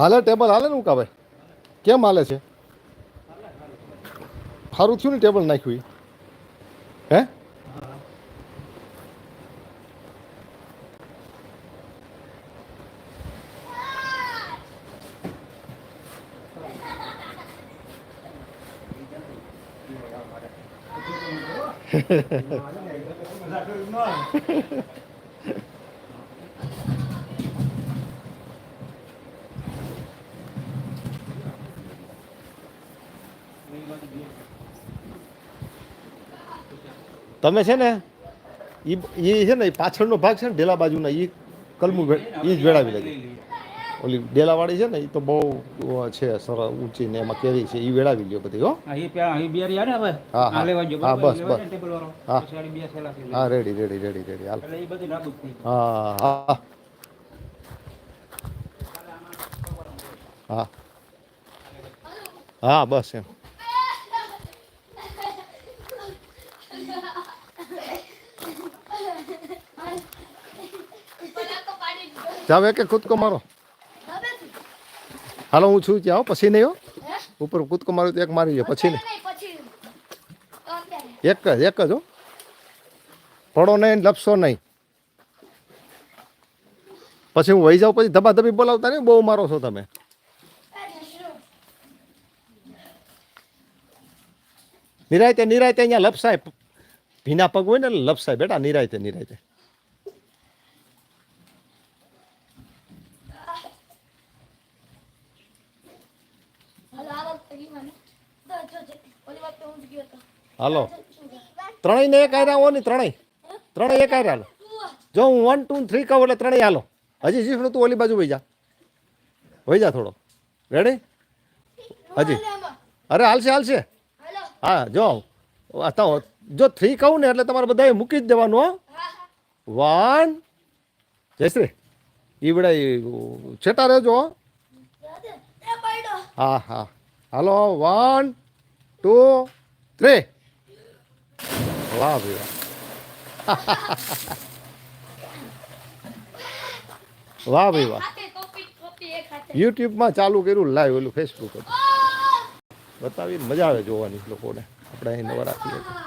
હાલે, ટેબલ હાલે ને હું ભાઈ? કેમ હાલે છે? સારું થયું ને ટેબલ નાખ્યું. હે? તમે છે ને એ એ છે ને પાછળનો ભાગ છે ને ઢેલા બાજુના એ કલમું એ જ વેળાવી લેજો ઓલી ડેલાવાળી છે ને એ તો બહુ છે સરસ ઊંચી ને એમાં કેરી છે એ વેળાવી લ્યો બધી હો. હા, હા. બસ, બસ. હા. હા રેડી રેડી રેડી રેડી હાલ. હા હા. હા. હા બસ એમ. જાવ એક કૂદકો મારો. હાલો, હું છું ત્યાં પછી નહીં હો. ઉપર કૂદકો મારો તો એક મારી જાય પછી નહીં. એક જ એક જ હો. પડો નહીં, લપસો નહીં. પછી હું વહી જાઉં, પછી ધબાધબી બોલાવતા નહીં, બહુ મારો છો તમે. નિરાયતે નિરાયતે અહીંયા લપસાય. ભીના પગ હોય ને લપસાય બેટા, નિરાયતે નિરાયતે. હાલો. ત્રણેય ને એક આયરા હો ને ત્રણેય. ત્રણેય એક આયરા હાલો. જો હું વન ટુ થ્રી કહું એટલે ત્રણેય હાલો. હજી શીખડું તું ઓલી બાજુ વહી જા. વહી જા થોડો. રેડી હજી. અરે હાલશે હાલશે. હા, જો. જો થ્રી કહું ને એટલે તમારે બધાએ મૂકી જ દેવાનું, હો. વન જયશ્રી ઈવડે છેટા રહેજો, હા. હા હાલો વન ટુ વાહ ભાઈ વાહ વાહ ભાઈ વાહ યુટ્યુબમાં ચાલુ કર્યું લાઈવ ઓલું ફેસબુક હતું. બતાવીને મજા આવે જોવાની લોકોને. આપણે અહીં નવરાત્રી હતી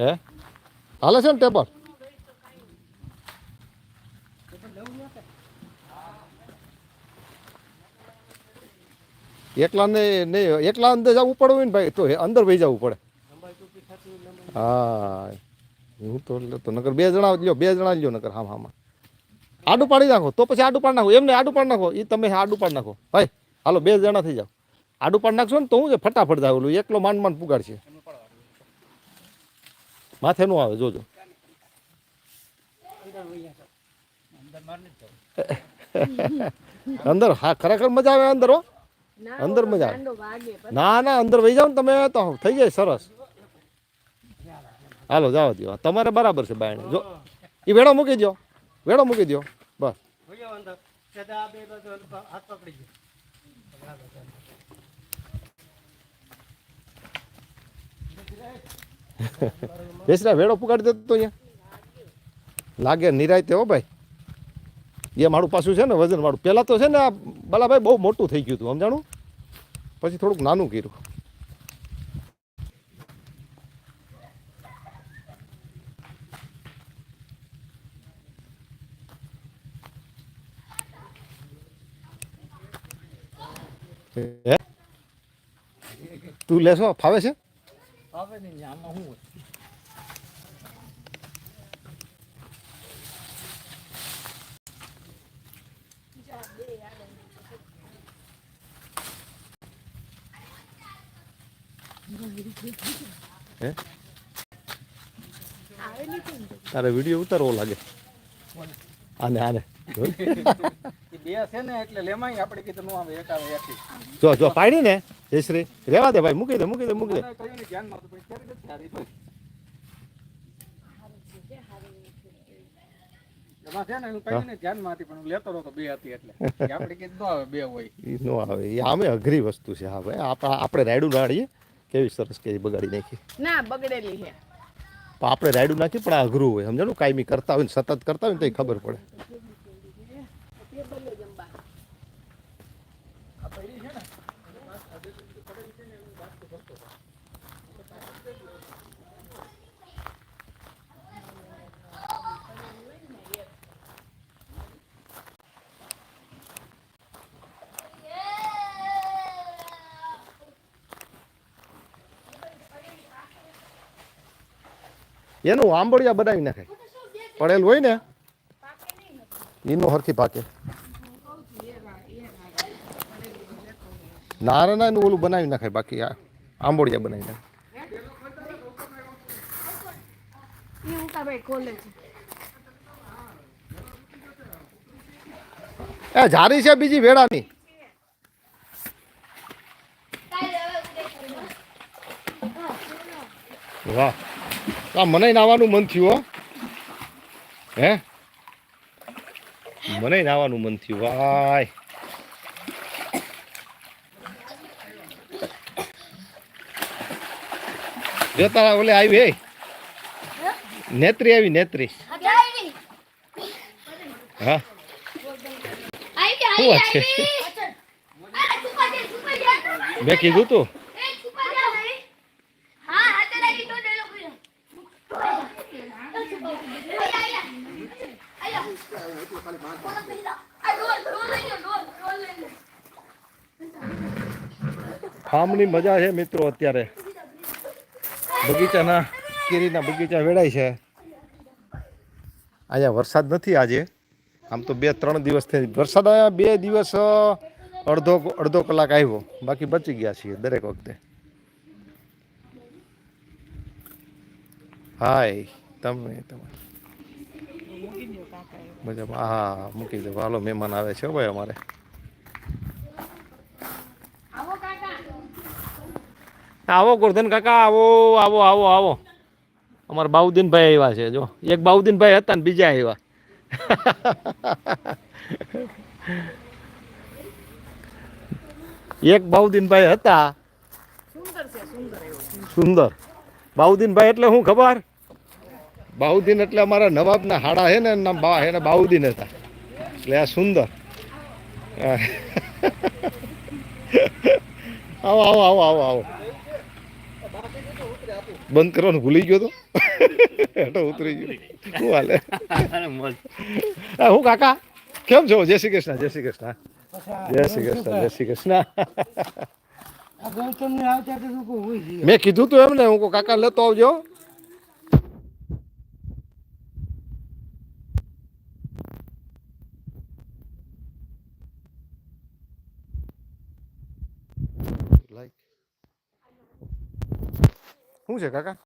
હે? હાલે છે ને ટેપર એકલા ને નહીં, એકલા અંદર જવું પડે હોય ને ભાઈ, તો અંદર વહી જવું પડે. હા હું તો એટલે તો નગર બે જણા લ્યો, બે જણા લ્યો નગર હા હામાં. આડું પાડી નાખો, તો પછી આડું પાડી નાખો. એમને આડું પાડી નાખો એ તમે આડું પાડી નાખો. ભાઈ, હાલો, બે જણા થઈ જાઓ. આડું પાડી નાખશો ને તો હું છે, ફટાફટ ઓલું એકલો માંડ માંડ પુગાડશે. માથે નું આવે જોજો. અંદર હા ખરેખર મજા આવે અંદર હો. અંદર મજા આવે. ના ના અંદર વહી જાવ ને તમે તો થઈ જાય સરસ. હાલો જાવ દો તમારે બરાબર છે બાયણે. જો એ વેડો મૂકી દો વેડો મૂકી દો બસ. અંદર. સીધા આ બે બાજુ હાથ પકડી ગયો. બેસરા વેડો પુગાડી દેતો અહીંયા. લાગે નિરાયતે હો ભાઈ. એ મારું પાછું છે ને વજન વાળું. પહેલાં તો છે ને આ બલાભાઈ બહુ મોટું થઈ ગયું હતું, સમજાણું? પછી થોડુંક નાનું કર્યું? તું લેશો, ફાવે છે? હવે નહીં, આમાં શું તારે વીડિયો ઉતારવો લાગે. આને આને બે છે ને એટલે લેમાય આપણે કીધું આવે એક આવે. જો જો પાડી ને. જયશ્રી રેવા દે ભાઈ મૂકી દે મૂકી દે મૂકી દે મને કહ્યું ને ધ્યાનમાં હતું, પણ ક્યારે નથી સારી થઈ. એમાં છે ને એનું કઈ નહીં ધ્યાનમાં હતી પણ હું લેતો હતો બે હતી એટલે કે આપણે કીધું ન આવે બે હોય એ નો આવે એ આમે અઘરી વસ્તુ છે હા ભાઈ આપણે આપણે રાયડું નાડીએ કેવી સરસ કે બગાડી નાખી ના બગડેલી છે પણ આપણે રાયડું નાખી પણ આ અઘરું હોય સમજાણું કાયમી કરતા હોય ને સતત કરતા હોય ને તો ય ખબર પડે એનું આંબળિયા બનાવી નાખે. પડેલું હોય ને એનું હરખી પાકે. નારાના એનું ઓલું બનાવી નાખાય બાકી આ આંબોડિયા બનાવી નાખે. એ જારી છે બીજી વેળાની. વાહ. આ મને નાવાનું મન થયું હો. મને નાવાનું મન થયું વાય. જો તારા ઓલે આવી હે. નેત્રી આવી નેત્રી. હા. શું વાત છે? મેં કીધું તું. ફાર્મની મજા છે મિત્રો અત્યારે. બગીચાના, કેરીના બગીચા વેડાય છે. અહીંયા વરસાદ નથી આજે. આમ તો બે, ત્રણ દિવસથી વરસાદ અહીંયા બે દિવસ અડધો અડધો કલાક આવ્યો. બાકી બચી ગયા છીએ દરેક વખતે. હાય, તમે તમે. મજામાં. હા મૂકી દો. હાલો, મહેમાન આવે છે ભાઈ અમારે. આવો ગોરધન કાકા, આવો આવો આવો આવો. અમારા બાઉદ્દીનભાઈ આવ્યા છે, જો. એક બાઉદ્દીનભાઈ હતા ને બીજા આવ્યા. એક બાઉદ્દીનભાઈ હતા. સુંદર. બાઉદ્દીનભાઈ એટલે શું ખબર? બાઉદ્દીન એટલે અમારા નવાબના હાડા હે ને એના બા એને બાઉદ્દીન હતા. એટલે આ સુંદર. આવો આવો આવો આવો આવો. બંધ કરવાનું ભૂલી ગયો તો? હેઠો ઉતરી ગયો. શું હાલે? હું કાકા? કેમ છો? જય શ્રી કૃષ્ણ જય શ્રી કૃષ્ણ. જય શ્રી કૃષ્ણ જય શ્રી કૃષ્ણ. મેં કીધું તું એમ ને હું કાકા લેતો આવજો. શું છે કાકા